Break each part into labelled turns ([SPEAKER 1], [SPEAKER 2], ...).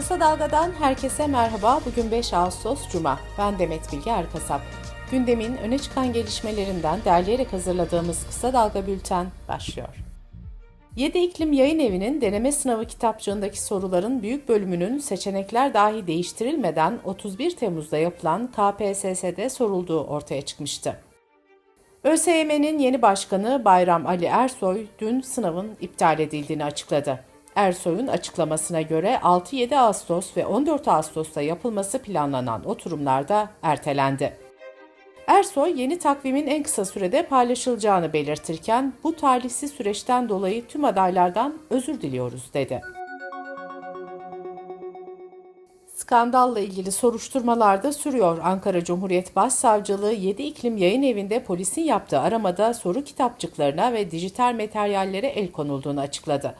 [SPEAKER 1] Kısa Dalga'dan herkese merhaba. Bugün 5 Ağustos Cuma. Ben Demet Bilge Erkasap. Gündemin öne çıkan gelişmelerinden derleyerek hazırladığımız Kısa Dalga Bülten başlıyor. 7 İklim Yayın Evi'nin deneme sınavı kitapçığındaki soruların büyük bölümünün seçenekler dahi değiştirilmeden 31 Temmuz'da yapılan KPSS'de sorulduğu ortaya çıkmıştı. ÖSYM'nin yeni başkanı Bayram Ali Ersoy dün sınavın iptal edildiğini açıkladı. Ersoy'un açıklamasına göre 6-7 Ağustos ve 14 Ağustos'ta yapılması planlanan oturumlarda ertelendi. Ersoy yeni takvimin en kısa sürede paylaşılacağını belirtirken bu talihsiz süreçten dolayı tüm adaylardan özür diliyoruz dedi. Skandalla ilgili soruşturmalar da sürüyor. Ankara Cumhuriyet Başsavcılığı 7 İklim Yayın Evi'nde polisin yaptığı aramada soru kitapçıklarına ve dijital materyallere el konulduğunu açıkladı.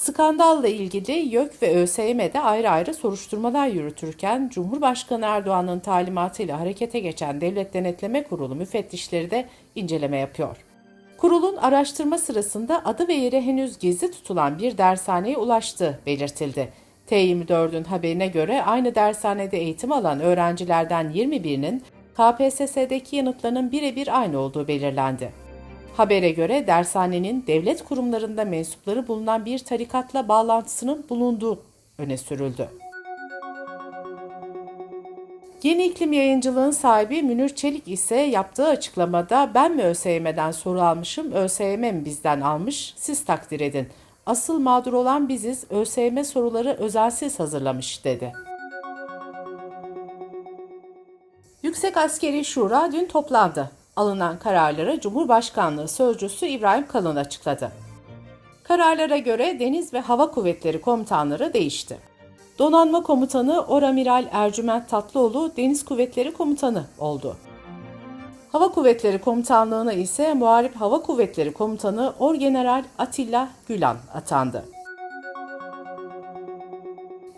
[SPEAKER 1] Skandalla ilgili YÖK ve ÖSYM'de ayrı ayrı soruşturmalar yürütürken Cumhurbaşkanı Erdoğan'ın talimatıyla harekete geçen Devlet Denetleme Kurulu müfettişleri de inceleme yapıyor. Kurulun araştırma sırasında adı ve yeri henüz gizli tutulan bir dershaneye ulaştığı belirtildi. T24'ün haberine göre aynı dershanede eğitim alan öğrencilerden 21'inin KPSS'deki yanıtlarının birebir aynı olduğu belirlendi. Habere göre dershanenin devlet kurumlarında mensupları bulunan bir tarikatla bağlantısının bulunduğu öne sürüldü. Yeni iklim yayıncılığın sahibi Münir Çelik ise yaptığı açıklamada ben mi ÖSYM'den soru almışım, ÖSYM mi bizden almış, siz takdir edin. Asıl mağdur olan biziz, ÖSYM soruları özensiz hazırlamış dedi. Yüksek Askeri Şura dün toplandı. Alınan kararları Cumhurbaşkanlığı Sözcüsü İbrahim Kalın açıkladı. Kararlara göre Deniz ve Hava Kuvvetleri komutanları değişti. Donanma Komutanı Oramiral Ercüment Tatlıoğlu Deniz Kuvvetleri Komutanı oldu. Hava Kuvvetleri Komutanlığı'na ise Muharip Hava Kuvvetleri Komutanı Orgeneral Atilla Gülan atandı.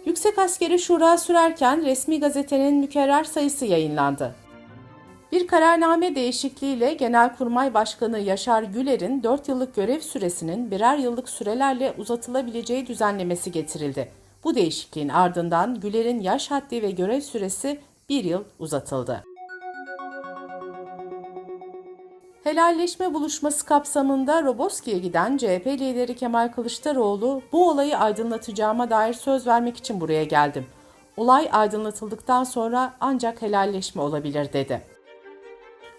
[SPEAKER 1] Yüksek Askeri Şura sürerken resmi gazetenin mükerrer sayısı yayınlandı. Bir kararname değişikliğiyle Genelkurmay Başkanı Yaşar Güler'in 4 yıllık görev süresinin birer yıllık sürelerle uzatılabileceği düzenlemesi getirildi. Bu değişikliğin ardından Güler'in yaş haddi ve görev süresi bir yıl uzatıldı. Helalleşme buluşması kapsamında Roboski'ye giden CHP lideri Kemal Kılıçdaroğlu bu olayı aydınlatacağıma dair söz vermek için buraya geldim. Olay aydınlatıldıktan sonra ancak helalleşme olabilir dedi.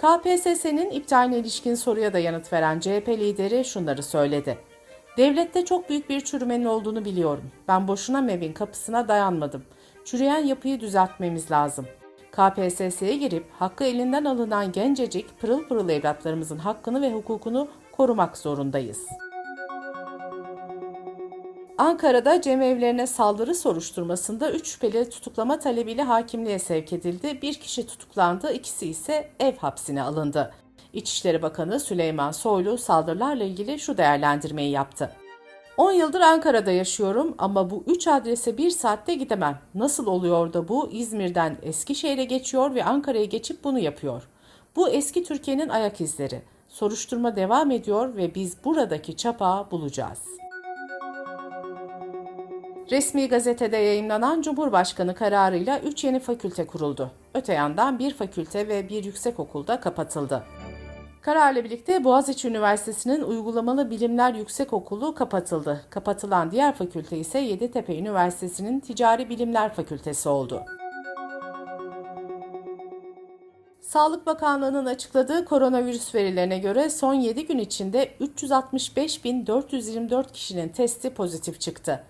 [SPEAKER 1] KPSS'nin iptaline ilişkin soruya da yanıt veren CHP lideri şunları söyledi. Devlette çok büyük bir çürümenin olduğunu biliyorum. Ben boşuna MEB'in kapısına dayanmadım. Çürüyen yapıyı düzeltmemiz lazım. KPSS'ye girip hakkı elinden alınan gencecik pırıl pırıl evlatlarımızın hakkını ve hukukunu korumak zorundayız. Ankara'da cemevlerine saldırı soruşturmasında 3 şüpheli tutuklama talebiyle hakimliğe sevk edildi. Bir kişi tutuklandı, ikisi ise ev hapsine alındı. İçişleri Bakanı Süleyman Soylu saldırılarla ilgili şu değerlendirmeyi yaptı. 10 yıldır Ankara'da yaşıyorum ama bu 3 adrese bir saatte gidemem. Nasıl oluyor da bu İzmir'den Eskişehir'e geçiyor ve Ankara'ya geçip bunu yapıyor? Bu eski Türkiye'nin ayak izleri. Soruşturma devam ediyor ve biz buradaki çapağı bulacağız. Resmi gazetede yayımlanan Cumhurbaşkanı kararıyla 3 yeni fakülte kuruldu. Öte yandan bir fakülte ve bir yüksekokulda kapatıldı. Kararla birlikte Boğaziçi Üniversitesi'nin Uygulamalı Bilimler Yüksekokulu kapatıldı. Kapatılan diğer fakülte ise Yeditepe Üniversitesi'nin Ticari Bilimler Fakültesi oldu. Sağlık Bakanlığı'nın açıkladığı koronavirüs verilerine göre son 7 gün içinde 365.424 kişinin testi pozitif çıktı.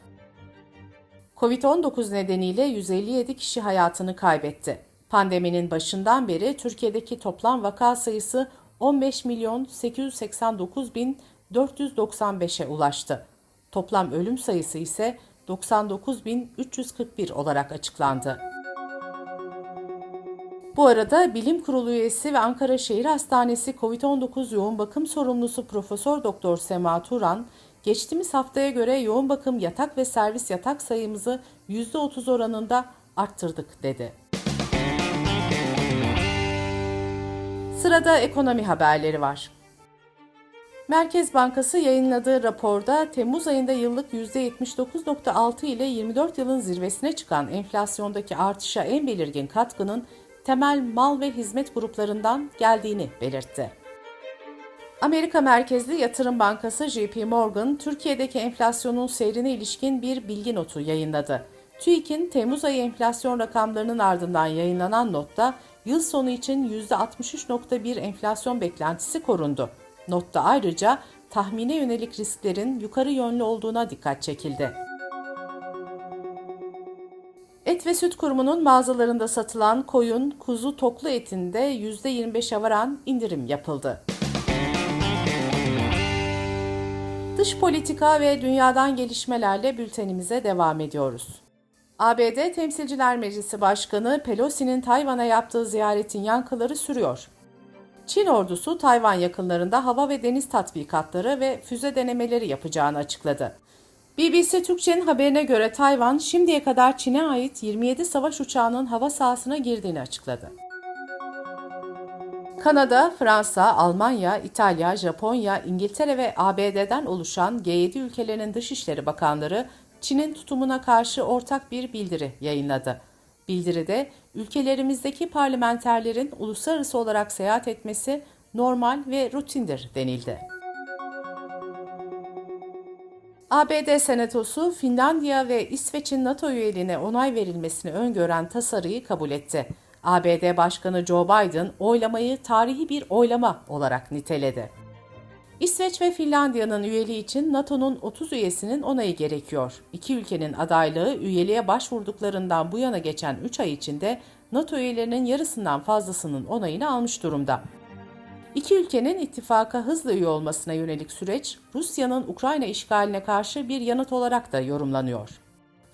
[SPEAKER 1] Covid-19 nedeniyle 157 kişi hayatını kaybetti. Pandeminin başından beri Türkiye'deki toplam vaka sayısı 15 milyon 889 bin 495'e ulaştı. Toplam ölüm sayısı ise 99.341 olarak açıklandı. Bu arada Bilim Kurulu üyesi ve Ankara Şehir Hastanesi COVID-19 yoğun bakım sorumlusu Profesör Doktor Sema Turan, geçtiğimiz haftaya göre yoğun bakım yatak ve servis yatak sayımızı %30 oranında arttırdık dedi. Sırada ekonomi haberleri var. Merkez Bankası yayınladığı raporda Temmuz ayında yıllık %79.6 ile 24 yılın zirvesine çıkan enflasyondaki artışa en belirgin katkının temel mal ve hizmet gruplarından geldiğini belirtti. Amerika merkezli yatırım bankası JP Morgan, Türkiye'deki enflasyonun seyrine ilişkin bir bilgi notu yayınladı. TÜİK'in Temmuz ayı enflasyon rakamlarının ardından yayınlanan notta yıl sonu için %63.1 enflasyon beklentisi korundu. Notta ayrıca tahmine yönelik risklerin yukarı yönlü olduğuna dikkat çekildi. Et ve Süt Kurumu'nun mağazalarında satılan koyun, kuzu, toklu etinde %25'e varan indirim yapıldı. Dış politika ve dünyadan gelişmelerle bültenimize devam ediyoruz. ABD Temsilciler Meclisi Başkanı Pelosi'nin Tayvan'a yaptığı ziyaretin yankıları sürüyor. Çin ordusu Tayvan yakınlarında hava ve deniz tatbikatları ve füze denemeleri yapacağını açıkladı. BBC Türkçe'nin haberine göre Tayvan şimdiye kadar Çin'e ait 27 savaş uçağının hava sahasına girdiğini açıkladı. Kanada, Fransa, Almanya, İtalya, Japonya, İngiltere ve ABD'den oluşan G7 ülkelerinin dışişleri bakanları Çin'in tutumuna karşı ortak bir bildiri yayınladı. Bildiride ülkelerimizdeki parlamenterlerin uluslararası olarak seyahat etmesi normal ve rutindir denildi. ABD Senatosu Finlandiya ve İsveç'in NATO üyeliğine onay verilmesini öngören tasarıyı kabul etti. ABD Başkanı Joe Biden oylamayı tarihi bir oylama olarak niteledi. İsveç ve Finlandiya'nın üyeliği için NATO'nun 30 üyesinin onayı gerekiyor. İki ülkenin adaylığı üyeliğe başvurduklarından bu yana geçen 3 ay içinde NATO üyelerinin yarısından fazlasının onayını almış durumda. İki ülkenin ittifaka hızlı üye olmasına yönelik süreç, Rusya'nın Ukrayna işgaline karşı bir yanıt olarak da yorumlanıyor.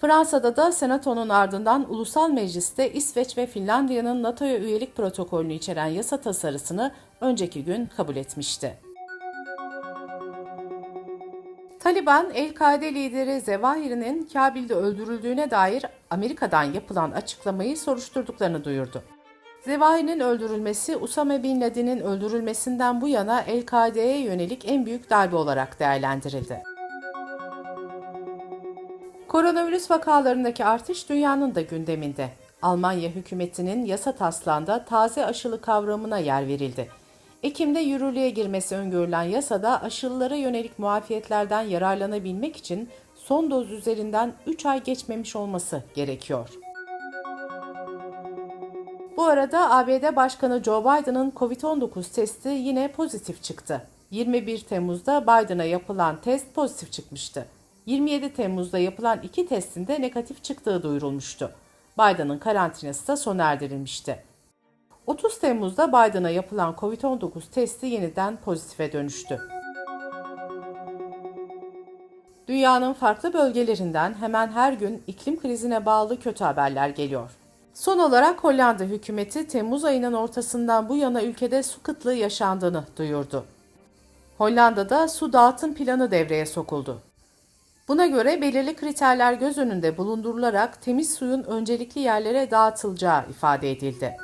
[SPEAKER 1] Fransa'da da Senato'nun ardından Ulusal Meclis'te İsveç ve Finlandiya'nın NATO'ya üyelik protokolünü içeren yasa tasarısını önceki gün kabul etmişti. Taliban, El-Kaide lideri Zevahiri'nin Kabil'de öldürüldüğüne dair Amerika'dan yapılan açıklamayı soruşturduklarını duyurdu. Zevahiri'nin öldürülmesi, Usame Bin Laden'in öldürülmesinden bu yana El-Kaide'ye yönelik en büyük darbe olarak değerlendirildi. Koronavirüs vakalarındaki artış dünyanın da gündeminde. Almanya hükümetinin yasa taslağında taze aşılı kavramına yer verildi. Ekim'de yürürlüğe girmesi öngörülen yasada aşılılara yönelik muafiyetlerden yararlanabilmek için son doz üzerinden 3 ay geçmemiş olması gerekiyor. Bu arada ABD Başkanı Joe Biden'ın COVID-19 testi yine pozitif çıktı. 21 Temmuz'da Biden'a yapılan test pozitif çıkmıştı. 27 Temmuz'da yapılan iki testin de negatif çıktığı duyurulmuştu. Biden'ın karantinası da sona erdirilmişti. 30 Temmuz'da Biden'a yapılan COVID-19 testi yeniden pozitife dönüştü. Dünyanın farklı bölgelerinden hemen her gün iklim krizine bağlı kötü haberler geliyor. Son olarak Hollanda hükümeti Temmuz ayının ortasından bu yana ülkede su kıtlığı yaşandığını duyurdu. Hollanda'da su dağıtım planı devreye sokuldu. Buna göre belirli kriterler göz önünde bulundurularak temiz suyun öncelikli yerlere dağıtılacağı ifade edildi.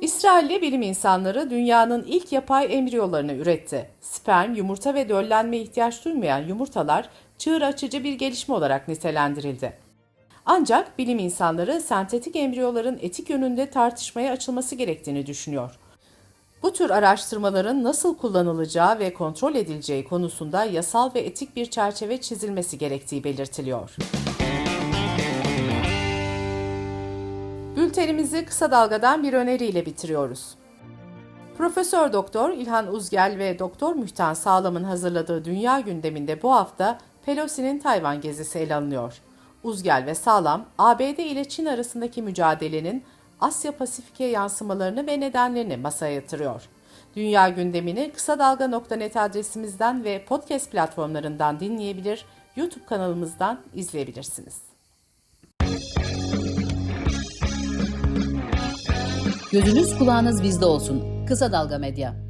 [SPEAKER 1] İsrailli bilim insanları dünyanın ilk yapay embriyolarını üretti. Sperm, yumurta ve döllenme ihtiyaç duymayan yumurtalar çığır açıcı bir gelişme olarak nitelendirildi. Ancak bilim insanları sentetik embriyoların etik yönünde tartışmaya açılması gerektiğini düşünüyor. Bu tür araştırmaların nasıl kullanılacağı ve kontrol edileceği konusunda yasal ve etik bir çerçeve çizilmesi gerektiği belirtiliyor. Bültenimizi kısa dalgadan bir öneriyle bitiriyoruz. Profesör Doktor İlhan Uzgel ve Doktor Mühtan Sağlam'ın hazırladığı dünya gündeminde bu hafta Pelosi'nin Tayvan gezisi ele alınıyor. Uzgel ve Sağlam, ABD ile Çin arasındaki mücadelenin Asya Pasifik'e yansımalarını ve nedenlerini masaya yatırıyor. Dünya gündemini kısa dalga.net adresimizden ve podcast platformlarından dinleyebilir, YouTube kanalımızdan izleyebilirsiniz.
[SPEAKER 2] Gözünüz kulağınız bizde olsun. Kısa Dalga Medya.